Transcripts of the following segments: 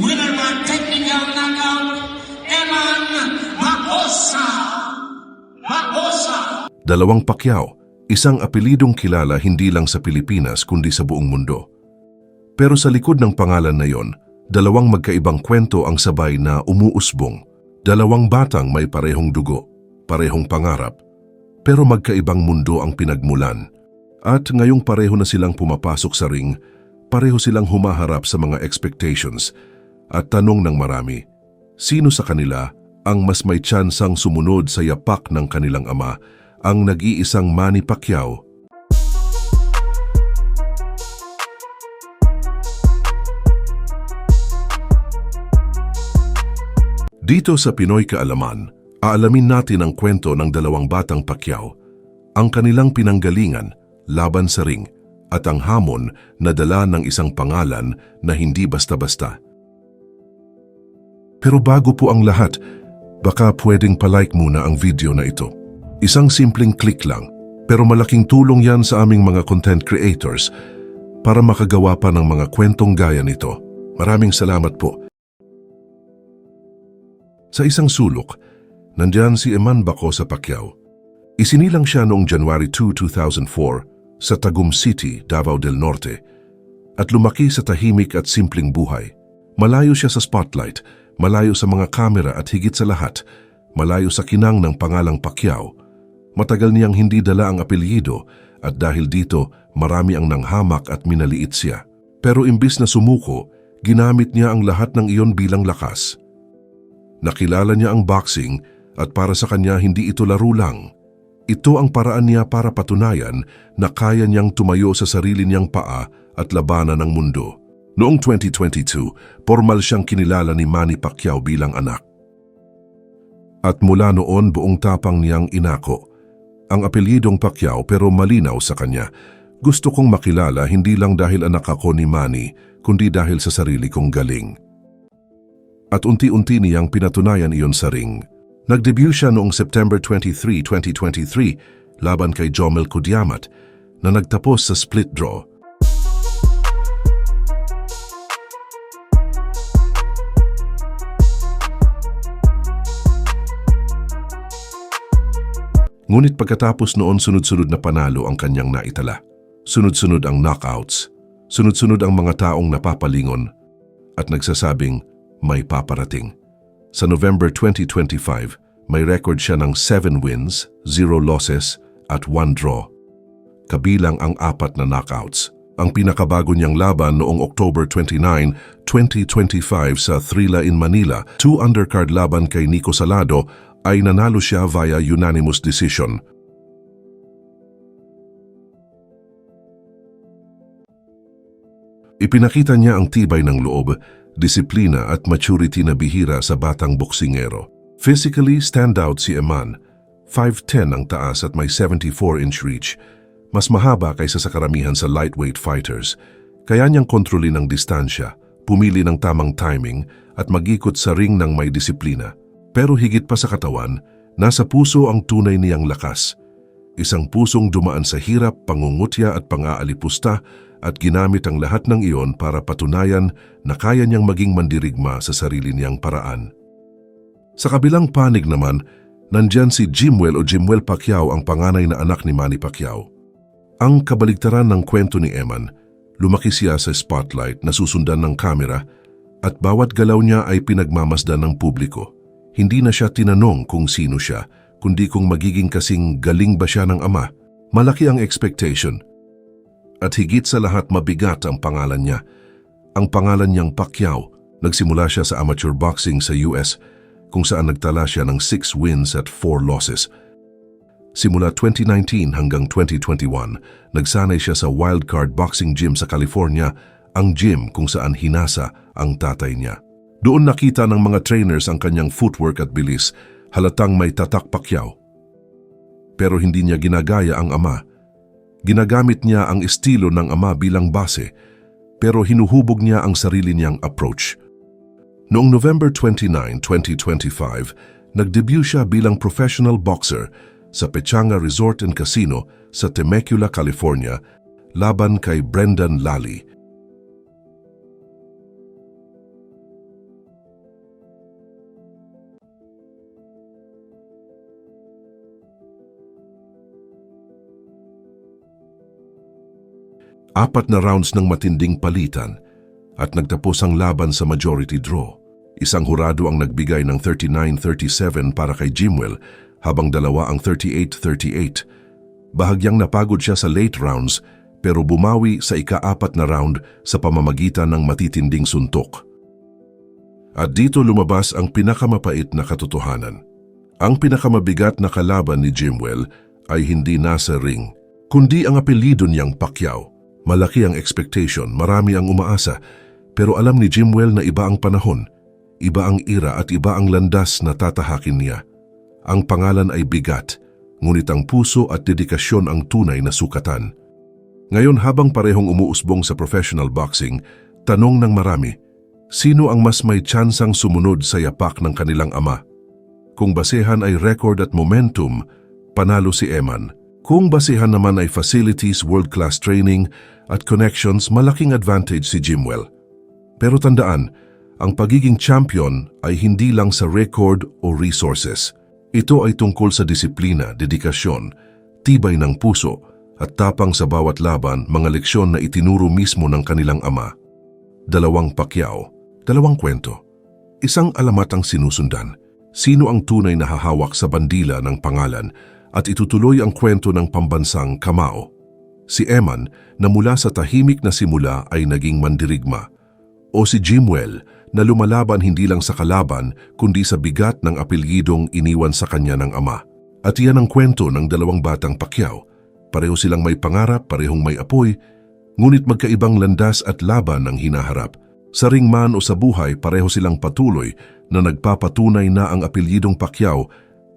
winner by technical knockout, Eman Makosa. Makosa. Dalawang Pacquiao, isang apelidong kilala hindi lang sa Pilipinas kundi sa buong mundo. Pero sa likod ng pangalan na yon, dalawang magkaibang kwento ang sabay na umuusbong. Dalawang batang may parehong dugo, parehong pangarap, pero magkaibang mundo ang pinagmulan. At ngayong pareho na silang pumapasok sa ring, pareho silang humaharap sa mga expectations at tanong ng marami, sino sa kanila ang mas may tsansang sumunod sa yapak ng kanilang ama, ang nag-iisang Manny Pacquiao Dito sa Pinoy Kaalaman, aalamin natin ang kwento ng dalawang batang Pacquiao, ang kanilang pinanggalingan, laban sa ring, at ang hamon na dala ng isang pangalan na hindi basta-basta. Pero bago po ang lahat, baka pwedeng palike muna ang video na ito. Isang simpleng click lang, pero malaking tulong yan sa aming mga content creators para makagawa pa ng mga kwentong gaya nito. Maraming salamat po. Sa isang sulok, nandyan si Eman Bako sa Pacquiao. Isinilang siya noong January 2, 2004 sa Tagum City, Davao del Norte at lumaki sa tahimik at simpleng buhay. Malayo siya sa spotlight, malayo sa mga kamera at higit sa lahat, malayo sa kinang ng pangalang Pacquiao. Matagal niyang hindi dala ang apelyido at dahil dito marami ang nanghamak at minaliit siya. Pero imbis na sumuko, ginamit niya ang lahat ng iyon bilang lakas. Nakilala niya ang boxing at para sa kanya hindi ito laro lang. Ito ang paraan niya para patunayan na kaya niyang tumayo sa sarili niyang paa at labanan ng mundo. Noong 2022, formal siyang kinilala ni Manny Pacquiao bilang anak. At mula noon buong tapang niyang inako. Ang apelyidong Pacquiao pero malinaw sa kanya. Gusto kong makilala hindi lang dahil anak ako ni Manny, kundi dahil sa sarili kong galing at unti-unti niyang pinatunayan iyon sa ring. Nagdebut siya noong September 23, 2023 laban kay Jomel Kudiamat na nagtapos sa split draw. Ngunit pagkatapos noon sunod-sunod na panalo ang kanyang naitala. Sunod-sunod ang knockouts, sunod-sunod ang mga taong napapalingon at nagsasabing may paparating. Sa November 2025, may record siya ng 7 wins, 0 losses at 1 draw. Kabilang ang apat na knockouts. Ang pinakabago niyang laban noong October 29, 2025 sa Thrilla in Manila, 2 undercard laban kay Nico Salado ay nanalo siya via unanimous decision. Ipinakita niya ang tibay ng loob, disiplina at maturity na bihira sa batang boksingero. Physically, standout si Eman. 5'10 ang taas at may 74-inch reach. Mas mahaba kaysa sa karamihan sa lightweight fighters. Kaya niyang kontrolin ang distansya, pumili ng tamang timing at magikot sa ring ng may disiplina. Pero higit pa sa katawan, nasa puso ang tunay niyang lakas. Isang pusong dumaan sa hirap, pangungutya at pang-aalipusta at ginamit ang lahat ng iyon para patunayan na kaya niyang maging mandirigma sa sarili niyang paraan. Sa kabilang panig naman, nandyan si Jimwell o Jimwell Pacquiao ang panganay na anak ni Manny Pacquiao. Ang kabaligtaran ng kwento ni Eman, lumaki siya sa spotlight na susundan ng kamera at bawat galaw niya ay pinagmamasdan ng publiko. Hindi na siya tinanong kung sino siya, kundi kung magiging kasing galing ba siya ng ama. Malaki ang expectation – at higit sa lahat mabigat ang pangalan niya. Ang pangalan niyang Pacquiao, nagsimula siya sa amateur boxing sa US kung saan nagtala siya ng 6 wins at 4 losses. Simula 2019 hanggang 2021, nagsanay siya sa Wildcard Boxing Gym sa California, ang gym kung saan hinasa ang tatay niya. Doon nakita ng mga trainers ang kanyang footwork at bilis, halatang may tatak Pacquiao. Pero hindi niya ginagaya ang ama Ginagamit niya ang estilo ng ama bilang base, pero hinuhubog niya ang sarili niyang approach. Noong November 29, 2025, nagdebut siya bilang professional boxer sa Pechanga Resort and Casino sa Temecula, California, laban kay Brendan Lally. Apat na rounds ng matinding palitan at nagtapos ang laban sa majority draw. Isang hurado ang nagbigay ng 39-37 para kay Jimwell habang dalawa ang 38-38. Bahagyang napagod siya sa late rounds pero bumawi sa ika-apat na round sa pamamagitan ng matitinding suntok. At dito lumabas ang pinakamapait na katotohanan. Ang pinakamabigat na kalaban ni Jimwell ay hindi nasa ring, kundi ang apelido niyang Pacquiao. Malaki ang expectation, marami ang umaasa, pero alam ni Jimwell na iba ang panahon, iba ang ira at iba ang landas na tatahakin niya. Ang pangalan ay bigat, ngunit ang puso at dedikasyon ang tunay na sukatan. Ngayon habang parehong umuusbong sa professional boxing, tanong ng marami, sino ang mas may tsansang sumunod sa yapak ng kanilang ama? Kung basehan ay record at momentum, panalo si Eman. Kung basehan naman ay facilities, world-class training at connections, malaking advantage si Jimwell. Pero tandaan, ang pagiging champion ay hindi lang sa record o resources. Ito ay tungkol sa disiplina, dedikasyon, tibay ng puso at tapang sa bawat laban mga leksyon na itinuro mismo ng kanilang ama. Dalawang Pacquiao, dalawang kwento. Isang alamat ang sinusundan. Sino ang tunay na hahawak sa bandila ng pangalan at itutuloy ang kwento ng pambansang Kamao? Si Eman na mula sa tahimik na simula ay naging mandirigma. O si Jimwell na lumalaban hindi lang sa kalaban kundi sa bigat ng apelyidong iniwan sa kanya ng ama. At iyan ang kwento ng dalawang batang Pacquiao. Pareho silang may pangarap, parehong may apoy, ngunit magkaibang landas at laban ang hinaharap. Sa ring man o sa buhay, pareho silang patuloy na nagpapatunay na ang apelyidong Pacquiao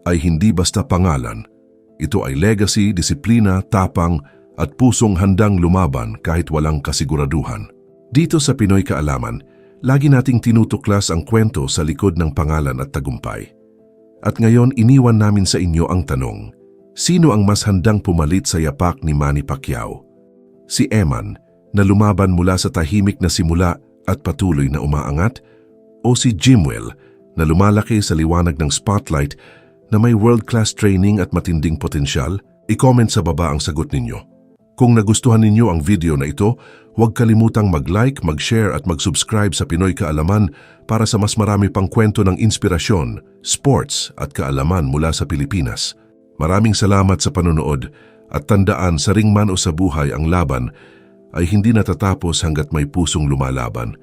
ay hindi basta pangalan. Ito ay legacy, disiplina, tapang at pusong handang lumaban kahit walang kasiguraduhan. Dito sa Pinoy Kaalaman, lagi nating tinutuklas ang kwento sa likod ng pangalan at tagumpay. At ngayon iniwan namin sa inyo ang tanong, sino ang mas handang pumalit sa yapak ni Manny Pacquiao? Si Eman, na lumaban mula sa tahimik na simula at patuloy na umaangat? O si Jimwell, na lumalaki sa liwanag ng spotlight na may world-class training at matinding potensyal? I-comment sa baba ang sagot ninyo. Kung nagustuhan ninyo ang video na ito, huwag kalimutang mag-like, mag-share at mag-subscribe sa Pinoy Kaalaman para sa mas marami pang kwento ng inspirasyon, sports at kaalaman mula sa Pilipinas. Maraming salamat sa panonood at tandaan sa ringman o sa buhay ang laban ay hindi natatapos hanggat may pusong lumalaban.